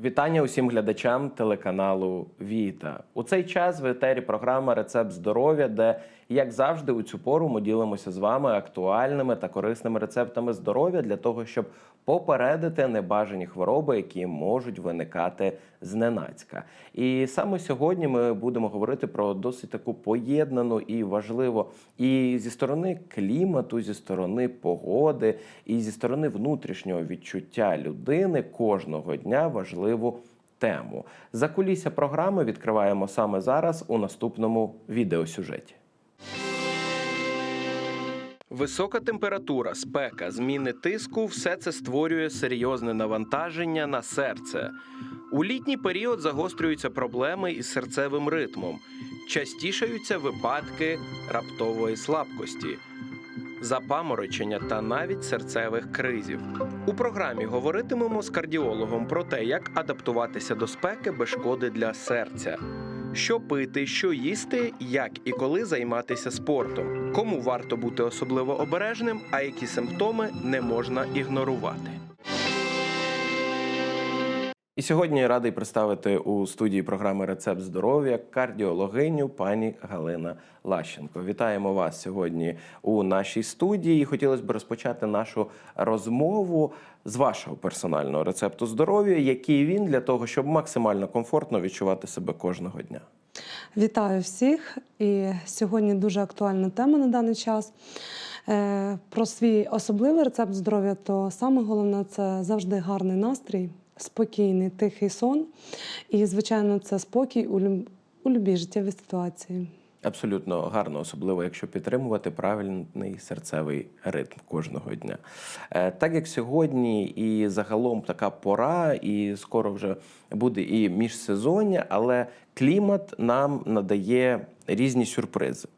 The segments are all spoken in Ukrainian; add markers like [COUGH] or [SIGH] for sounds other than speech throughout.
Вітання усім глядачам телеканалу Віта. У цей час в етері програма Рецепт здоров'я, де, як завжди, у цю пору ми ділимося з вами актуальними та корисними рецептами здоров'я для того, щоб попередити небажані хвороби, які можуть виникати зненацька. І саме сьогодні ми будемо говорити про досить таку поєднану і важливо і зі сторони клімату, зі сторони погоди, і зі сторони внутрішнього відчуття людини кожного дня важливу тему. За кулісся програми відкриваємо саме зараз у наступному відеосюжеті. Висока температура, спека, зміни тиску все це створює серйозне навантаження на серце. У літній період загострюються проблеми із серцевим ритмом, частішаються випадки раптової слабкості, запаморочення та навіть серцевих кризів. У програмі говоритимемо з кардіологом про те, як адаптуватися до спеки без шкоди для серця. Що пити, що їсти, як і коли займатися спортом, кому варто бути особливо обережним, а які симптоми не можна ігнорувати. І сьогодні я радий представити у студії програми Рецепт здоров'я кардіологиню пані Галина Лащенко. Вітаємо вас сьогодні у нашій студії. Хотілося б розпочати нашу розмову з вашого персонального рецепту здоров'я, який він для того, щоб максимально комфортно відчувати себе кожного дня. Вітаю всіх! І сьогодні дуже актуальна тема на даний час. Е, Про свій особливий рецепт здоров'я, то саме головне це завжди гарний настрій, спокійний, тихий сон. І, звичайно, це спокій у люб- у любій життєвій ситуації. Абсолютно гарно, особливо якщо підтримувати правильний серцевий ритм кожного дня. Е, Так як сьогодні і загалом така пора, і скоро вже буде і міжсезоння, але клімат нам надає різні сюрпризи.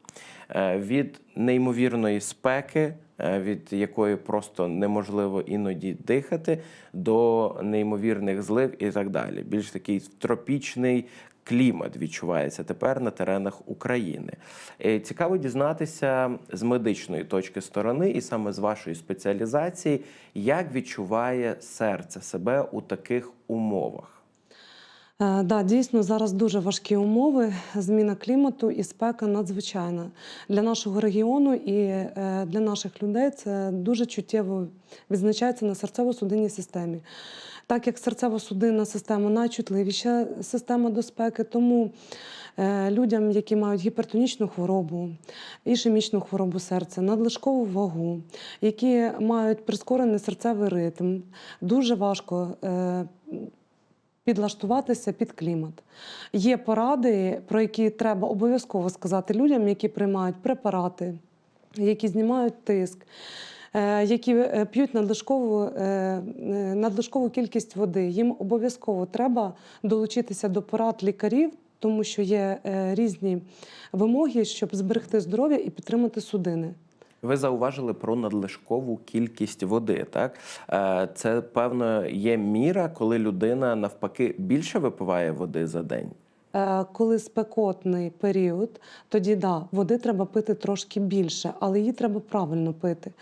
Е, Від неймовірної спеки, від якої просто неможливо іноді дихати, до неймовірних злив і так далі. Більш такий тропічний клімат відчувається тепер на теренах України. Е, Цікаво дізнатися з медичної точки сторони, і саме з вашої спеціалізації, як відчуває серце себе у таких умовах. Е, Да, дійсно, зараз дуже важкі умови. Зміна клімату і спека надзвичайна для нашого регіону і е, для наших людей. Це дуже чуттєво відзначається на серцево-судинній системі. Так як серцево-судинна система найчутливіша система до спеки, тому е, людям, які мають гіпертонічну хворобу, ішемічну хворобу серця, надлишкову вагу, які мають прискорений серцевий ритм, дуже важко. Підлаштуватися під клімат. Є поради, про які треба обов'язково сказати людям, які приймають препарати, які знімають тиск, е, які е, п'ють надлишкову, е, надлишкову кількість води. Їм обов'язково треба долучитися до порад лікарів. Тому що є різні вимоги, щоб зберегти здоров'я і підтримати судини. Ви зауважили про надлишкову кількість води. Так Е, це певно є міра, коли людина навпаки більше випиває води за день. Е, Коли спекотний період, тоді да, води треба пити трошки більше, але її треба правильно пити.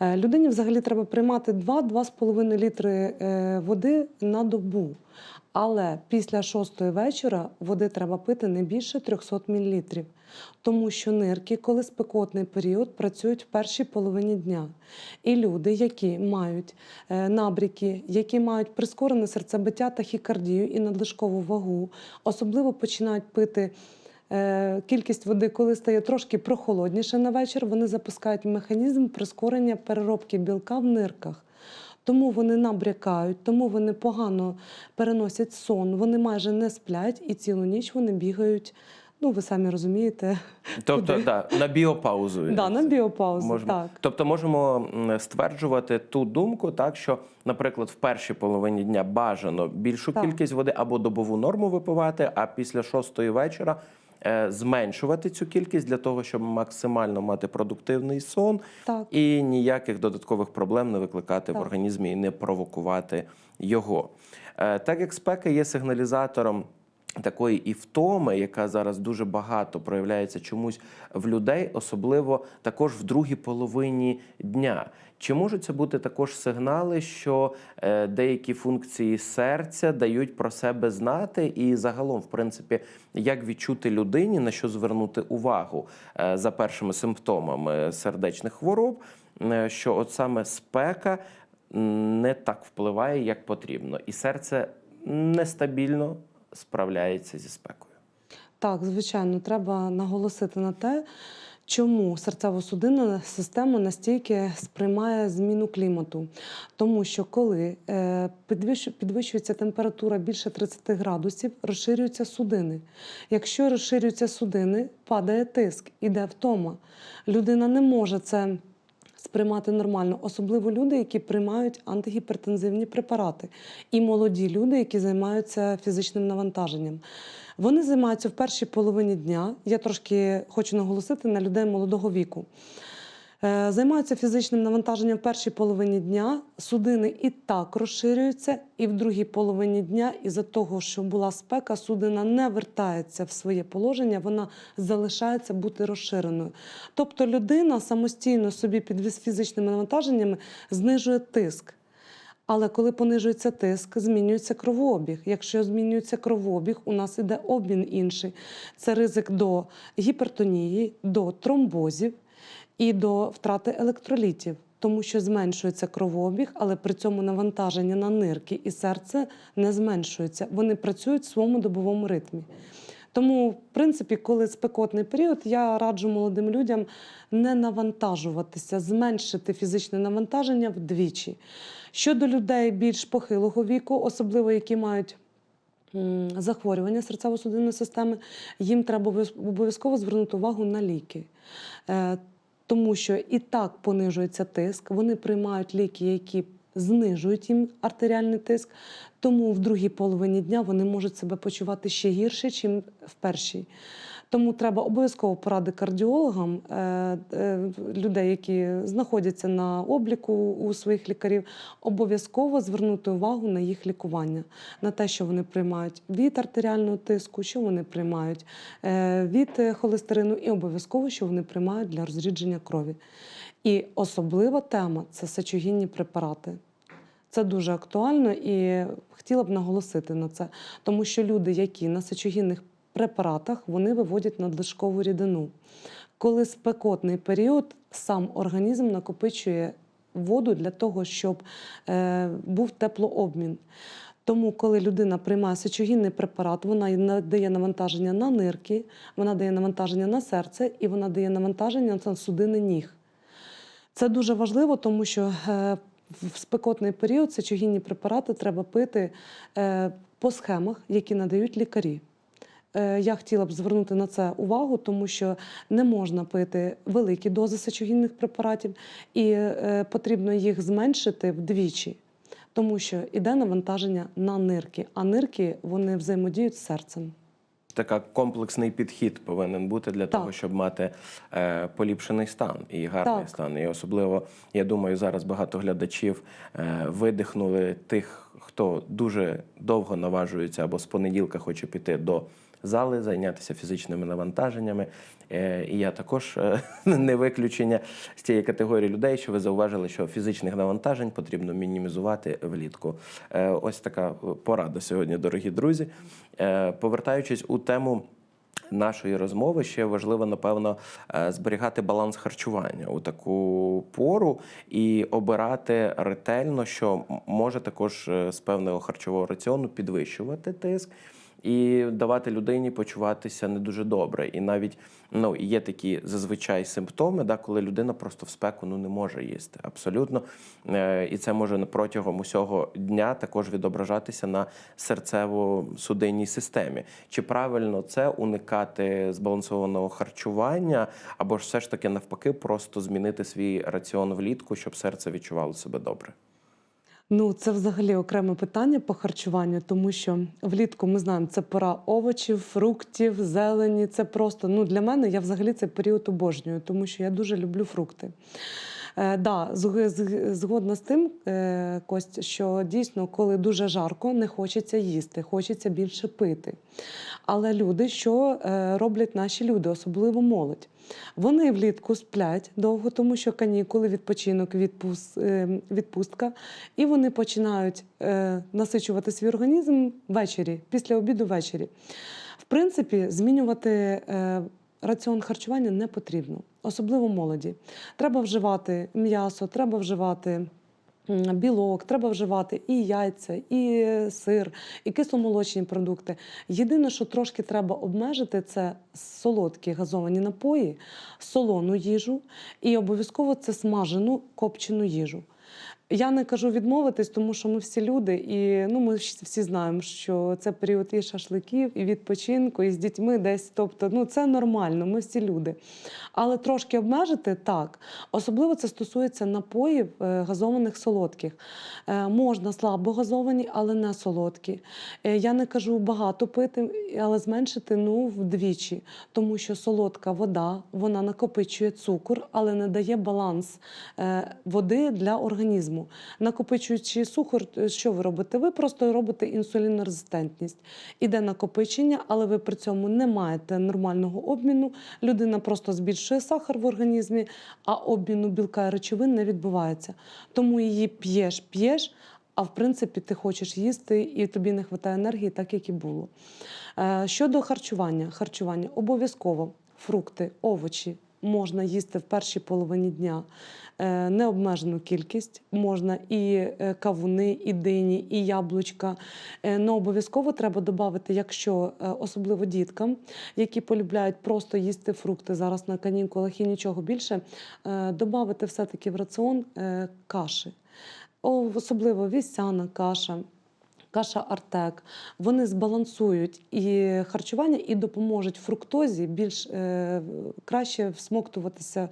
Е, Людині взагалі треба приймати 2-2,5 літри води на добу. Але після шостої вечора води треба пити не більше 300 мл. Тому що нирки, коли спекотний період, працюють в першій половині дня. І люди, які мають е, набріки, які мають прискорене серцебиття тахікардію і надлишкову вагу, особливо починають пити. е, Кількість води, коли стає трошки прохолодніше на вечір, вони запускають механізм прискорення переробки білка в нирках. Тому вони набрякають, тому вони погано переносять сон, вони майже не сплять і цілу ніч вони бігають. Ну, ви самі розумієте. Тобто, Куди? да, на біопаузу. Да, на біопаузу, Можемо. так. Тобто можемо стверджувати ту думку, так що, наприклад, в першій половині дня бажано більшу Так. кількість води або добову норму випивати, а після шостої вечора зменшувати цю кількість для того, щоб максимально мати продуктивний сон Так. і ніяких додаткових проблем не викликати в організмі і не провокувати його. Е, Так як спека є сигналізатором. Такої і втоми, яка зараз дуже багато проявляється чомусь в людей, особливо також в другій половині дня. Чи можуть це бути також сигнали, що е, деякі функції серця дають про себе знати, і загалом, в принципі, як відчути людині, на що звернути увагу е, за першими симптомами сердечних хвороб, е, що от саме спека не так впливає, як потрібно, і серце нестабільно справляється зі спекою. Так, звичайно, треба наголосити на те, чому серцево-судинна система настільки сприймає зміну клімату. Тому що коли е, підвищується температура більше 30 градусів, розширюються судини. Якщо розширюються судини, падає тиск, іде втома. Людина не може це сприймати нормально, особливо люди, які приймають антигіпертензивні препарати, і молоді люди, які займаються фізичним навантаженням. Вони займаються в першій половині дня. Я трошки хочу наголосити на людей молодого віку. Е, Займаються фізичним навантаженням в першій половині дня. Судини і так розширюються, і в другій половині дня, із-за того, що була спека, судина не вертається в своє положення, вона залишається бути розширеною. Тобто людина самостійно собі під фізичними навантаженнями знижує тиск. Але коли понижується тиск, змінюється кровообіг. Якщо змінюється кровообіг, у нас іде обмін інший. Це ризик до гіпертонії, до тромбозів і до втрати електролітів, тому що зменшується кровообіг, але при цьому навантаження на нирки і серце не зменшується. Вони працюють в своєму добовому ритмі. Тому, в принципі, коли спекотний період, я раджу молодим людям не навантажуватися, зменшити фізичне навантаження вдвічі. Щодо людей більш похилого віку, особливо які мають захворювання серцево-судинної системи, їм треба обов'язково звернути увагу на ліки. Тому що і так понижується тиск, вони приймають ліки, які знижують їм артеріальний тиск, тому в другій половині дня вони можуть себе почувати ще гірше, ніж в першій. Тому треба обов'язково поради кардіологам, е, е, людей, які знаходяться на обліку у своїх лікарів, обов'язково звернути увагу на їх лікування, на те, що вони приймають від артеріального тиску, що вони приймають е, від холестерину, і обов'язково, що вони приймають для розрідження крові. І особлива тема це сечогінні препарати. Це дуже актуально і хотіла б наголосити на це, тому що люди, які на сечогінних препаратах, вони виводять надлишкову рідину. Коли спекотний період, сам організм накопичує воду для того, щоб е, був теплообмін. Тому, коли людина приймає сечогінний препарат, вона дає навантаження на нирки, вона дає навантаження на серце і вона дає навантаження на судини ніг. Це дуже важливо, тому що е, в спекотний період сечогінні препарати треба пити е, по схемах, які надають лікарі. Е, Я хотіла б звернути на це увагу, тому що не можна пити великі дози сечогінних препаратів, і е, потрібно їх зменшити вдвічі, тому що іде навантаження на нирки, а нирки вони взаємодіють з серцем. Така комплексний підхід повинен бути для Так. того, щоб мати е, поліпшений стан і гарний Так. стан. І особливо, я думаю, зараз багато глядачів е, видихнули тих, хто дуже довго наважується або з понеділка хоче піти до зали, зайнятися фізичними навантаженнями. Е, і я також е, [LAUGHS] не виключення з цієї категорії людей, що ви зауважили, що фізичних навантажень потрібно мінімізувати влітку. Е, ось така порада сьогодні, дорогі друзі. Повертаючись у тему. Нашої розмови ще важливо, напевно, зберігати баланс харчування у таку пору і обирати ретельно, що може також з певного харчового раціону підвищувати тиск і давати людині почуватися не дуже добре. І навіть ну є такі зазвичай симптоми, да, коли людина просто в спеку ну не може їсти. Абсолютно. Е, І це може протягом усього дня також відображатися на серцево-судинній системі. Чи правильно це уникати збалансованого харчування, або ж все ж таки навпаки, просто змінити свій раціон влітку, щоб серце відчувало себе добре? Ну, це взагалі окреме питання по харчуванню, тому що влітку ми знаємо, це пора овочів, фруктів, зелені. Це просто ну для мене я взагалі цей період обожнюю, тому що я дуже люблю фрукти. Е, да, зг- зг- згодна з тим, е, Кость, що дійсно, коли дуже жарко, не хочеться їсти, хочеться більше пити. Але люди, що е, роблять наші люди, особливо молодь? Вони влітку сплять довго, тому що канікули, відпочинок, е, відпустка, і вони починають е, насичувати свій організм ввечері, після обіду ввечері. В принципі, змінювати раціон харчування не потрібно, особливо молоді. Треба вживати м'ясо, треба вживати. Білок, треба вживати і яйця, і сир, і кисломолочні продукти. Єдине, що трошки треба обмежити, це солодкі газовані напої, солону їжу і обов'язково це смажену копчену їжу. Я не кажу відмовитись, тому що ми всі люди, і ну ми всі знаємо, що це період і шашликів, і відпочинку, і з дітьми десь. Тобто, ну це нормально, ми всі люди. Але трошки обмежити так. Особливо це стосується напоїв е, газованих солодких. Е, Можна слабо газовані, але не солодкі. Е, Я не кажу багато пити, але зменшити ну вдвічі, тому що солодка вода вона накопичує цукор, але не дає баланс води для організму. Накопичуючи цукор, е, що ви робите? Ви просто робите інсулінорезистентність. Іде накопичення, але ви при цьому не маєте нормального обміну. Людина просто збільшує сахар в організмі, а обміну білка і речовин не відбувається. Тому її п'єш, п'єш. А в принципі, ти хочеш їсти, і тобі не вистачає енергії, так як і було. Е, Щодо харчування, харчування обов'язково фрукти, овочі можна їсти в першій половині дня. Е, Необмежену кількість можна і е, кавуни, і дині, і яблучка. Е, Но обов'язково треба додати, якщо е, особливо діткам, які полюбляють просто їсти фрукти зараз на канікулах і нічого більше, додати все-таки в раціон каші. Особливо вівсяна каша. Каша Артек, вони збалансують і харчування, і допоможуть фруктозі більш е, краще всмоктуватися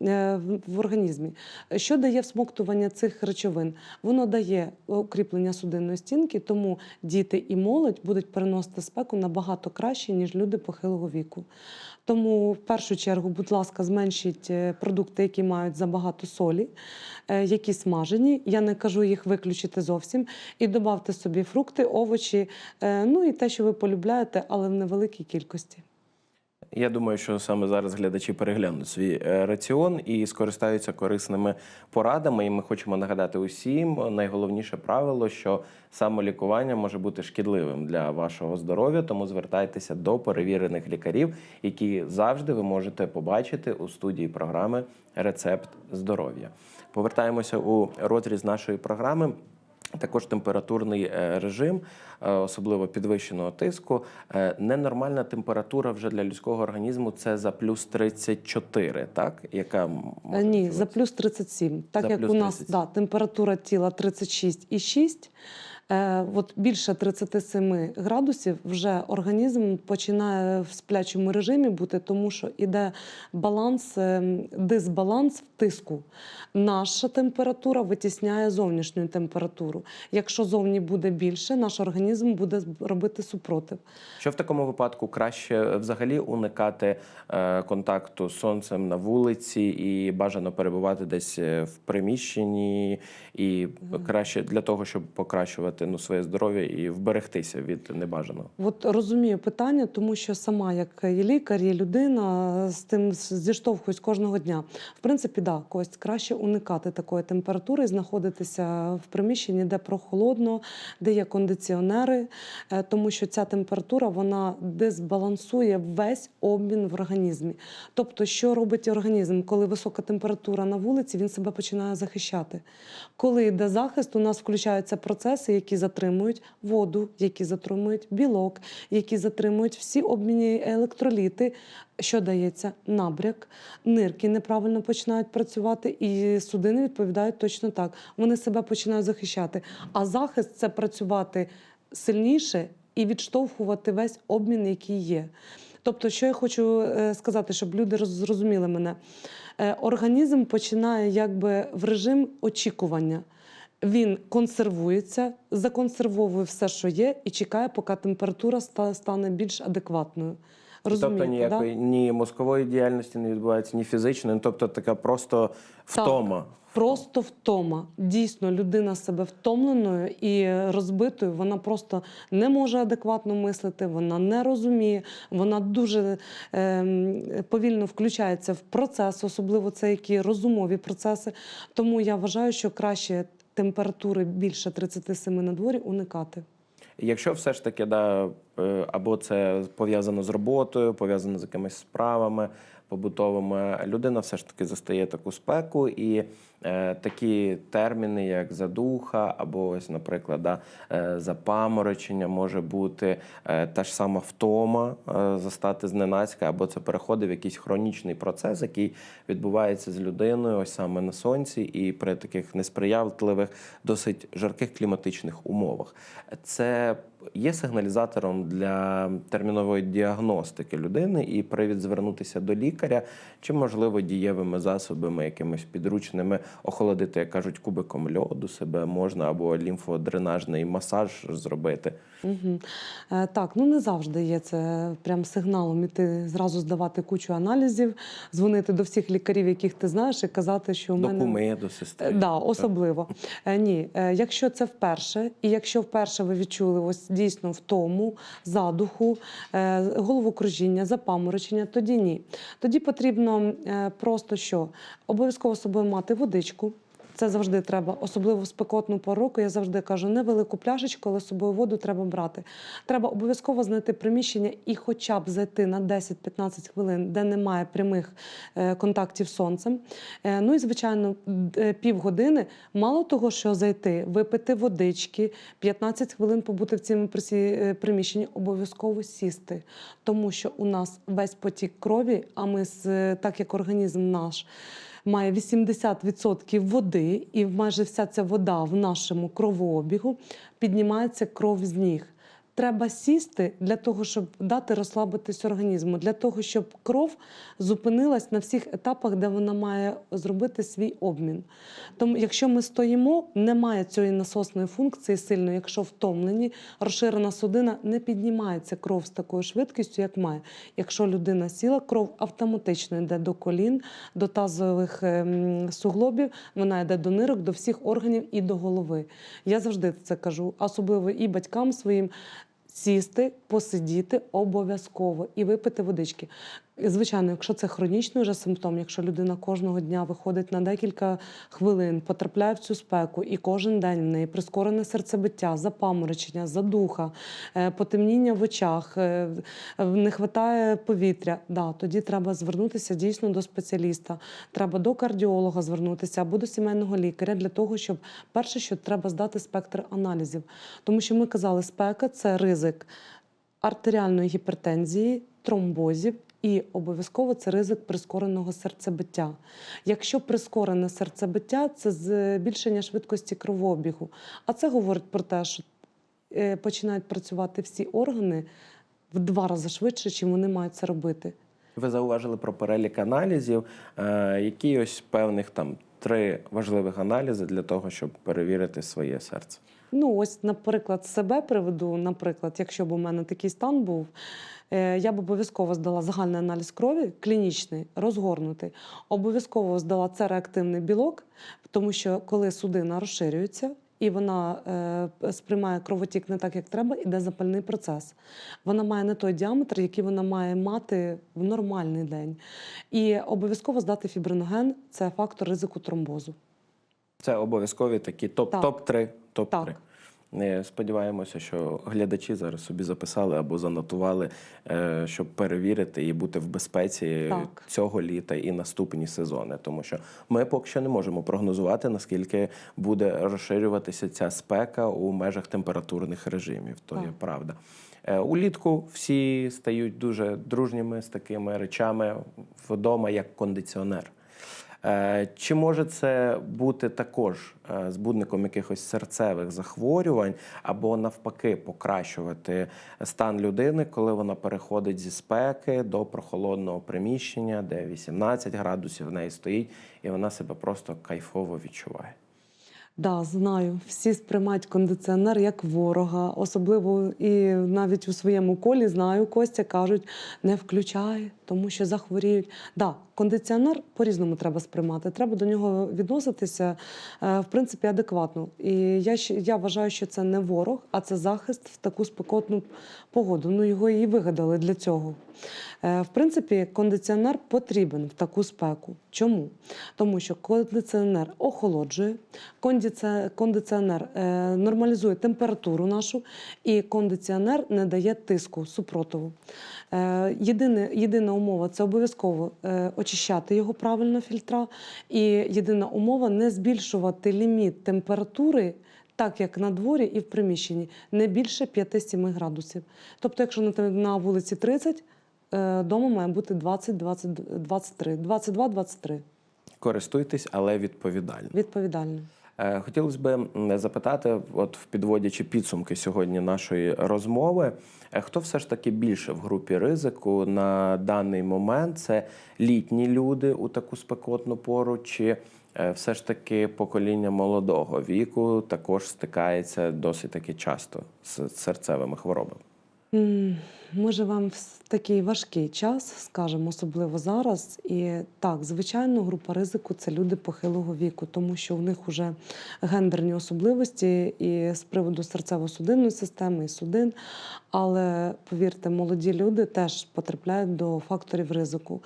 в- в організмі. Що дає всмоктування цих речовин? Воно дає укріплення судинної стінки, тому діти і молодь будуть переносити спеку набагато краще, ніж люди похилого віку. Тому в першу чергу, будь ласка, зменшіть е, продукти, які мають забагато солі, е, які смажені. Я не кажу їх виключити зовсім. І додавте собі фрукти, овочі, е, ну і те, що ви полюбляєте, але в невеликій кількості. Я думаю, що саме зараз глядачі переглянуть свій е, раціон і скористаються корисними порадами. І ми хочемо нагадати усім найголовніше правило, що самолікування може бути шкідливим для вашого здоров'я, тому звертайтеся до перевірених лікарів, які завжди ви можете побачити у студії програми Рецепт здоров'я. Повертаємося у розріз нашої програми. Також температурний е, режим, е, особливо підвищеного тиску. Е, Ненормальна температура вже для людського організму це за плюс 34, так? Яка може Ні, за плюс 37. Так За як плюс у нас 37. да, температура тіла 36,6, е, от більше 37 градусів вже організм починає в сплячому режимі бути, тому що іде баланс, е, дисбаланс в тиску. Наша температура витісняє зовнішню температуру. Якщо зовні буде більше, наш організм буде робити супротив. Що в такому випадку краще взагалі уникати е, контакту з сонцем на вулиці і бажано перебувати десь е, в приміщенні, і краще для того, щоб покращувати ну, своє здоров'я і вберегтися від небажаного. От розумію питання, тому що сама, як і лікар, і людина з тим зіштовхуюсь кожного дня. В принципі, да, Кость, краще уникати такої температури, і знаходитися в приміщенні, де прохолодно, де є кондиціонери, е, тому що ця температура вона дисбалансує весь обмін в організмі. Тобто, що робить організм, коли висока температура на вулиці, він себе починає захищати. Коли йде захист, у нас включаються процеси, які затримують воду, які затримують білок, які затримують всі обмінні електроліти. Що дається? Набряк, нирки неправильно починають працювати, і судини відповідають точно так. Вони себе починають захищати. А захист це працювати сильніше і відштовхувати весь обмін, який є. Тобто, що я хочу е, сказати, щоб люди зрозуміли мене, Е, організм починає якби в режим очікування. Він консервується, законсервовує все, що є, і чекає, поки температура стане більш адекватною. Розумієте, тобто ніякої ні мозкової діяльності не відбувається, ні фізичної, ну, тобто така просто втома. Просто втома. Дійсно, людина себе втомленою і розбитою. Вона просто не може адекватно мислити, вона не розуміє, вона дуже ем, повільно включається в процес, особливо це які розумові процеси. Тому я вважаю, що краще температури більше 37 на дворі уникати. Якщо все ж таки да, е, або це пов'язано з роботою, пов'язано з якимись справами побутовими, людина все ж таки застає таку спеку, і е, такі терміни, як задуха, або ось, наприклад, да, е, запаморочення може бути е, та ж сама втома е, застати зненацька, або це переходить в якийсь хронічний процес, який відбувається з людиною ось саме на сонці, і при таких несприятливих, досить жарких кліматичних умовах. Це є сигналізатором для термінової діагностики людини і привід звернутися до лікаря, чи можливо дієвими засобами, якимись підручними охолодити, як кажуть, кубиком льоду себе можна або лімфодренажний масаж зробити. Угу. Е, так, ну не завжди є це прям сигналом іти зразу здавати кучу аналізів, дзвонити до всіх лікарів, яких ти знаєш, і казати, що у До мене куми, до сестри. Е, Да, особливо. Е, Ні, Е, якщо це вперше, і якщо вперше ви відчули ось дійсно втому, задуху, е, головокружіння, запаморочення, тоді ні. Тоді потрібно е, просто що? Обов'язково собою мати водичку. Це завжди треба, особливо в спекотну пору. Я завжди кажу, невелику пляшечку, але з собою воду треба брати. Треба обов'язково знайти приміщення і хоча б зайти на 10-15 хвилин, де немає прямих е, контактів з сонцем. Е, ну і звичайно, е, півгодини. Мало того, що зайти, випити водички, 15 хвилин побути в цьому приміщенні, обов'язково сісти, тому що у нас весь потік крові, а ми з так як організм наш має 80% води, і майже вся ця вода в нашому кровообігу піднімається кров з ніг. Треба сісти для того, щоб дати розслабитись організму, для того, щоб кров зупинилась на всіх етапах, де вона має зробити свій обмін. Тому, якщо ми стоїмо, немає цієї насосної функції сильної, якщо втомлені, розширена судина не піднімається кров з такою швидкістю, як має. Якщо людина сіла, кров автоматично йде до колін, до тазових ем, суглобів, вона йде до нирок, до всіх органів і до голови. Я завжди це кажу, особливо і батькам своїм. Сісти, посидіти обов'язково і випити водички. Звичайно, якщо це хронічний вже симптом, якщо людина кожного дня виходить на декілька хвилин, потрапляє в цю спеку, і кожен день в неї прискорене серцебиття, запаморочення, задуха, е, потемніння в очах, е, не вистачає повітря. Да, тоді треба звернутися дійсно до спеціаліста. Треба до кардіолога звернутися або до сімейного лікаря для того, щоб перше, що треба здати спектр аналізів. Тому що ми казали, спека це ризик артеріальної гіпертензії, тромбозів. І обов'язково це ризик прискореного серцебиття. Якщо прискорене серцебиття, це збільшення швидкості кровообігу. А це говорить про те, що е, починають працювати всі органи в два рази швидше, чим вони мають це робити. Ви зауважили про перелік аналізів, е, які ось певних там три важливих аналізи для того, щоб перевірити своє серце. Ну, ось, наприклад, себе приведу. Наприклад, якщо б у мене такий стан був, е, я б обов'язково здала загальний аналіз крові, клінічний, розгорнутий. Обов'язково здала це реактивний білок, тому що коли судина розширюється. І вона е, сприймає кровотік не так, як треба, іде запальний процес. Вона має не той діаметр, який вона має мати в нормальний день. І обов'язково здати фібриноген це фактор ризику тромбозу. Це обов'язкові такі топ, Так. топ-3. Топ-3. Так. Е, Сподіваємося, що глядачі зараз собі записали або занотували, е, щоб перевірити і бути в безпеці Так. цього літа і наступні сезони. Тому що ми поки що не можемо прогнозувати, наскільки буде розширюватися ця спека у межах температурних режимів. То є правда. Е, Улітку всі стають дуже дружніми з такими речами вдома, як кондиціонер. Е, Чи може це бути також е, збудником якихось серцевих захворювань, або навпаки покращувати стан людини, коли вона переходить зі спеки до прохолодного приміщення, де 18 градусів в неї стоїть, і вона себе просто кайфово відчуває? Да, знаю. Всі сприймають кондиціонер як ворога, особливо і навіть у своєму колі знаю, Костя кажуть, не включай, тому що захворіють. Да, кондиціонер по-різному треба сприймати. Треба до нього відноситися е, в принципі адекватно. І я я вважаю, що це не ворог, а це захист в таку спекотну погоду. Ну його і вигадали для цього. Е, В принципі, кондиціонер потрібен в таку спеку. Чому? Тому що кондиціонер охолоджує, кондиціонер е, нормалізує температуру нашу, і кондиціонер не дає тиску супротиву. Єдине, єдина умова це обов'язково е, очищати його правильно фільтра. І єдина умова не збільшувати ліміт температури. Так як на дворі і в приміщенні не більше 5-7 градусів. Тобто, якщо на, на вулиці 30, е, дома має бути 20, 20, 23, 22, 23. Користуйтесь, але відповідально. Відповідально. Е, Хотілося б запитати, от в підводячи підсумки сьогодні нашої розмови, е, хто все ж таки більше в групі ризику на даний момент? Це літні люди у таку спекотну пору, чи е, все ж таки покоління молодого віку також стикається досить таки часто з серцевими хворобами? М, Ми живемо в такий важкий час, скажімо, особливо зараз. І так, звичайно, група ризику це люди похилого віку, тому що у них вже гендерні особливості і з приводу серцево-судинної системи, і судин. Але повірте, молоді люди теж потрапляють до факторів ризику: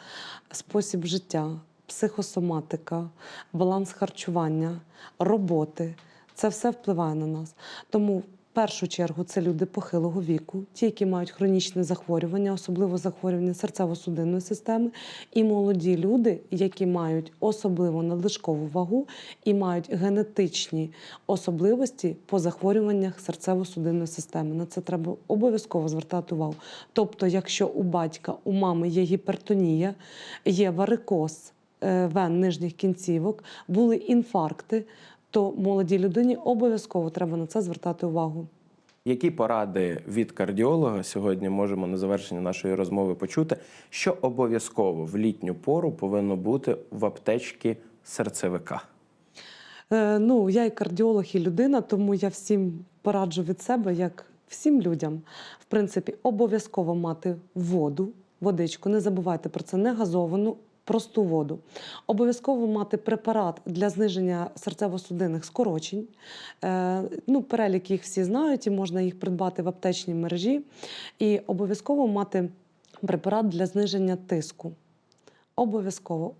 спосіб життя, психосоматика, баланс харчування, роботи. Це все впливає на нас. Тому в першу чергу це люди похилого віку, ті, які мають хронічні захворювання, особливо захворювання серцево-судинної системи, і молоді люди, які мають особливо надлишкову вагу і мають генетичні особливості по захворюваннях серцево-судинної системи. На це треба обов'язково звертати увагу. Тобто, якщо у батька, у мами є гіпертонія, є варикоз е, вен нижніх кінцівок, були інфаркти, то молодій людині обов'язково треба на це звертати увагу. Які поради від кардіолога сьогодні можемо на завершення нашої розмови почути, що обов'язково в літню пору повинно бути в аптечці серцевика? Е, ну, я і кардіолог, і людина, тому я всім пораджу від себе, як всім людям, в принципі, обов'язково мати воду, водичку. Не забувайте про це, не газовану. Просту воду. Обов'язково мати препарат для зниження серцево-судинних скорочень. Е, ну, перелік їх всі знають, і можна їх придбати в аптечній мережі. І обов'язково мати препарат для зниження тиску. Обов'язково.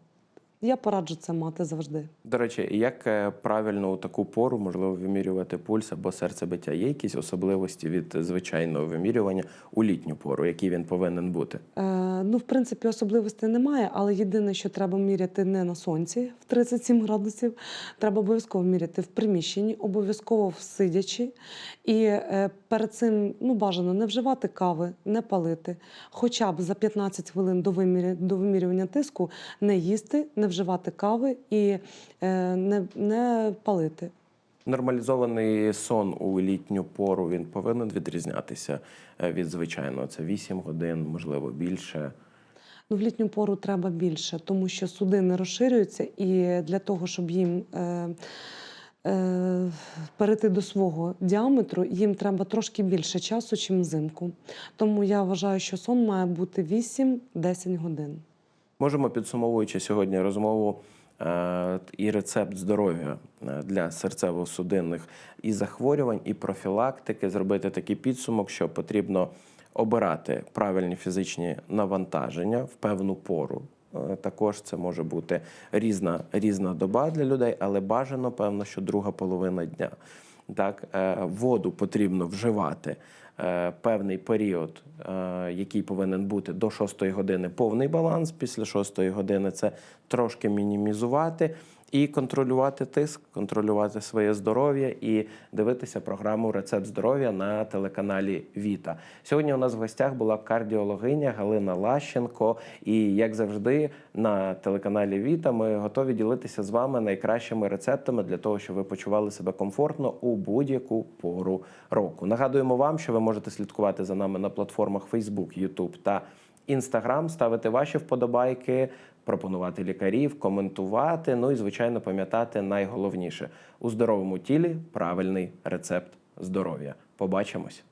Я пораджу це мати завжди. До речі, як е, правильно у таку пору можливо вимірювати пульс або серцебиття? Є якісь особливості від звичайного вимірювання у літню пору, який він повинен бути? Е, ну, в принципі, особливостей немає, але єдине, що треба міряти не на сонці в 37 градусів. Треба обов'язково міряти в приміщенні, обов'язково в сидячи. І е, перед цим ну, бажано не вживати кави, не палити. Хоча б за 15 хвилин до, виміря, до вимірювання тиску не їсти, не вживати кави і е, не, не палити. Нормалізований сон у літню пору він повинен відрізнятися е, від звичайного. Це 8 годин, можливо, більше. Ну, в літню пору треба більше, тому що судини розширюються, і для того, щоб їм е, е, перейти до свого діаметру, їм треба трошки більше часу, ніж взимку. Тому я вважаю, що сон має бути 8-10 годин. Можемо підсумовуючи сьогодні розмову і рецепт здоров'я е, для серцево-судинних і захворювань, і профілактики, зробити такий підсумок, що потрібно обирати правильні фізичні навантаження в певну пору. Е, Також це може бути різна, різна доба для людей, але бажано, певно, що друга половина дня. Так, е, воду потрібно вживати е, певний період, е, який повинен бути до 6 години повний баланс. Після 6 години це трошки мінімізувати і контролювати тиск, контролювати своє здоров'я і дивитися програму Рецепт здоров'я на телеканалі Віта. Сьогодні у нас в гостях була кардіологиня Галина Лащенко. І як завжди, на телеканалі Віта ми готові ділитися з вами найкращими рецептами для того, щоб ви почували себе комфортно у будь-яку пору року. Нагадуємо вам, що ви можете слідкувати за нами на платформах Facebook, YouTube та Instagram, ставити ваші вподобайки, пропонувати лікарів, коментувати. Ну і звичайно, пам'ятати найголовніше у здоровому тілі правильний рецепт здоров'я. Побачимось.